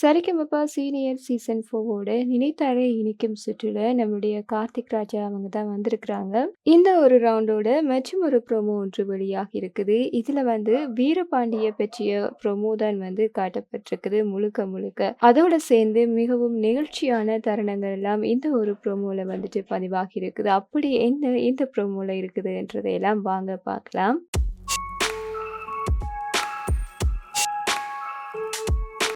Sa Re Ga Ma Pa senior season ஃபோவோட நினைத்தாலே இனிக்கும் சுற்றுல நம்மளுடைய கார்த்திக் ராஜா அவங்க தான் வந்திருக்கிறாங்க. இந்த ஒரு ரவுண்டோட மற்றும் ஒரு ப்ரோமோ ஒன்று வெளியாக இருக்குது. இதுல வந்து வீரபாண்டிய பற்றிய ப்ரோமோ தான் வந்து காட்டப்பட்டிருக்குது முழுக்க முழுக்க. அதோட சேர்ந்து மிகவும் நெகிழ்ச்சியான தருணங்கள் எல்லாம் இந்த ஒரு ப்ரோமோல வந்துட்டு பதிவாகி இருக்குது. அப்படி என்ன இந்த ப்ரோமோல இருக்குதுன்றதையெல்லாம் வாங்க பார்க்கலாம்.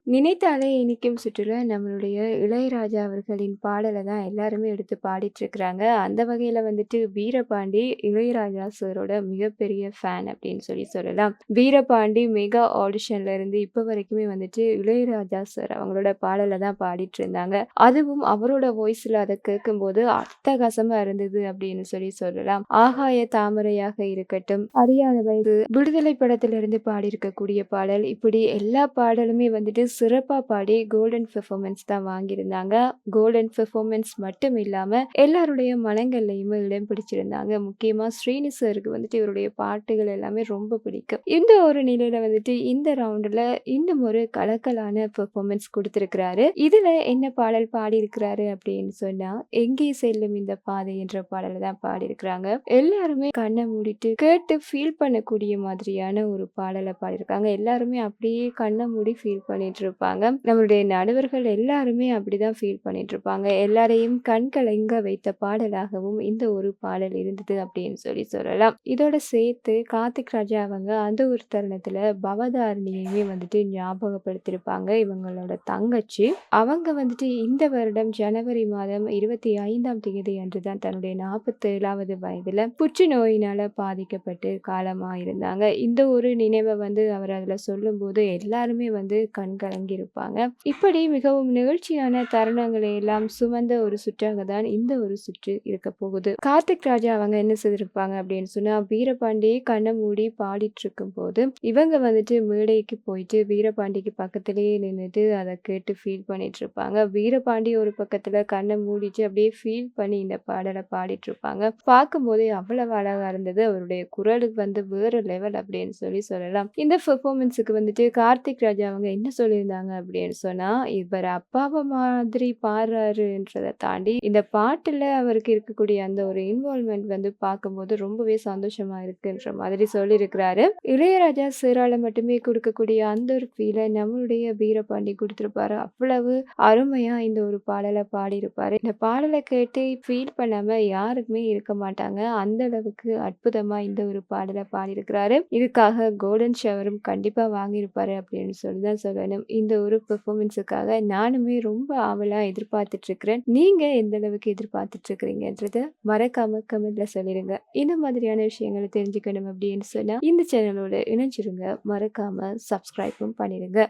நினைத்தாலே இனிக்கும் சுற்றுலா நம்மளுடைய இளையராஜா அவர்களின் பாடலை தான் எல்லாருமே எடுத்து பாடிட்டுருக்கிறாங்க. அந்த வகையில் வந்துட்டு வீரபாண்டி இளையராஜா சாரோட மிகப்பெரிய ஃபேன் அப்படின்னு சொல்லி சொல்லலாம். வீரபாண்டி மெகா ஆடிஷன்ல இருந்து இப்போ வரைக்குமே வந்துட்டு இளையராஜா சார் அவங்களோட பாடலை தான் பாடிட்டுருந்தாங்க. அதுவும் அவரோட வாய்ஸில் அதை கேட்கும்போது அட்டகாசமா இருந்தது அப்படின்னு சொல்லி சொல்லலாம். ஆகாய தாமரையாக இருக்கட்டும், அறியாத வயது, விடுதலை படத்திலிருந்து பாடியிருக்கக்கூடிய பாடல், இப்படி எல்லா பாடலுமே வந்துட்டு சிறப்பாக பாடி கோல்டன் பெர்ஃபார்மன்ஸ் தான் வாங்கியிருந்தாங்க. கோல்டன் பெர்ஃபார்மன்ஸ் மட்டும் இல்லாமல் எல்லாருடைய மனங்கள்லையுமே இடம் பிடிச்சிருந்தாங்க. முக்கியமாக ஸ்ரீனி வந்துட்டு இவருடைய பாட்டுகள் எல்லாமே ரொம்ப பிடிக்கும். இந்த ஒரு நிலையில வந்துட்டு இந்த ரவுண்டில் இன்னும் ஒரு கலக்கலான பெர்ஃபார்மன்ஸ் கொடுத்துருக்கிறாரு இதில் என்ன பாடல் பாடியிருக்கிறாரு அப்படின்னு சொன்னால் எங்கே செல்லும் இந்த பாதை என்ற பாடலை தான் பாடியிருக்கிறாங்க. எல்லாருமே கண்ணை மூடிட்டு கேட்டு ஃபீல் பண்ணக்கூடிய மாதிரியான ஒரு பாடலை பாடியிருக்காங்க. எல்லாருமே அப்படியே கண்ணை மூடி ஃபீல் பண்ணிட்டு இருப்பாங்க. நம்மளுடைய நடுவர்கள் எல்லாருமே அப்படிதான் ஃபீல் பண்ணிட்டு இருப்பாங்க. எல்லாரையும் கண் கலங்க வைத்த பாடலாகவும் இந்த ஒரு பாடல் இருந்தது அப்படின்னு சொல்லி சொல்லலாம். இதோட சேர்த்து கார்த்திக் ராஜா அவங்க அந்த ஒரு தருணத்துல பவதாரணியையுமே வந்துட்டு ஞாபகப்படுத்தியிருப்பாங்க. இவங்களோட தங்கச்சி. அவங்க வந்துட்டு இந்த வருடம் ஜனவரி மாதம் 25ஆம் தேதி அன்று தான் தன்னுடைய 47வது வயதுல புற்றுநோயினால பாதிக்கப்பட்டு காலமா இருந்தாங்க. இந்த ஒரு நினைவை வந்து அவர் அதுல சொல்லும்போது எல்லாருமே வந்து கண்கள் வழங்கியிருப்பாங்க இப்படி மிகவும் நிகழ்ச்சியான தருணங்களை எல்லாம் சுமந்த ஒரு சுற்றாக தான் இந்த ஒரு சுற்று இருக்க போகுது. கார்த்திக் ராஜா அவங்க என்ன செய்திருப்பாங்க அப்படின்னு சொன்னா, வீரபாண்டி கண்ணை மூடி பாடிட்டுருக்கும்போது, இவங்க வந்துட்டு மேடைக்கு போயிட்டு வீரபாண்டிக்கு பக்கத்திலேயே நின்றுட்டு அதை கேட்டு ஃபீல் பண்ணிட்டுருப்பாங்க. வீரபாண்டி ஒரு பக்கத்துல கண்ணை மூடிட்டு அப்படியே ஃபீல் பண்ணி இந்த பாடலை பாடல பாடிட்டுருப்பாங்க. பார்க்கும்போதே அவ்வளவு அழகா இருந்தது. அவருடைய குரலுக்கு வந்து வேற லெவல் அப்படின்னு சொல்லி சொல்லலாம். இந்த பெர்ஃபார்மன்ஸுக்கு வந்துட்டு கார்த்திக் ராஜா அவங்க என்ன சொல்லி சொல்லியிருந்தாங்க அப்படின்னு சொன்னால் இவர் அப்பாவை மாதிரி பாடுறாருன்றதை தாண்டி, இந்த பாட்டில் அவருக்கு இருக்கக்கூடிய அந்த ஒரு இன்வால்மெண்ட் வந்து பார்க்கும்போது ரொம்பவே சந்தோஷமா இருக்குன்ற மாதிரி சொல்லியிருக்கிறாரு. இளையராஜா சாரால மட்டுமே கொடுக்கக்கூடிய அந்த ஒரு ஃபீலை நம்மளுடைய வீரபாண்டி கொடுத்துருப்பாரு அவ்வளவு அருமையா இந்த ஒரு பாடலை பாடியிருப்பாரு. இந்த பாடலை கேட்டு ஃபீல் பண்ணாம யாருக்குமே இருக்க மாட்டாங்க. அந்த அளவுக்கு அற்புதமா இந்த ஒரு பாடலை பாடியிருக்கிறாரு. இதுக்காக கோல்டன் ஷவரும் கண்டிப்பா வாங்கியிருப்பாரு அப்படின்னு சொல்லி தான் சொல்லணும். இந்த ஒரு பெர்ஃபார்மன்ஸுக்காக நானுமே ரொம்ப ஆவலாக எதிர்பார்த்துட்ருக்கிறேன் நீங்கள் எந்த அளவுக்கு எதிர்பார்த்துட்ருக்கிறீங்கன்றத மறக்காம கமெண்ட்ல சொல்லிடுங்க இந்த மாதிரியான விஷயங்கள தெரிஞ்சுக்கணும் அப்படின்னு சொன்னால் இந்த சேனலோட இணைஞ்சிருங்க. மறக்காம சப்ஸ்கிரைபும் பண்ணிடுங்க.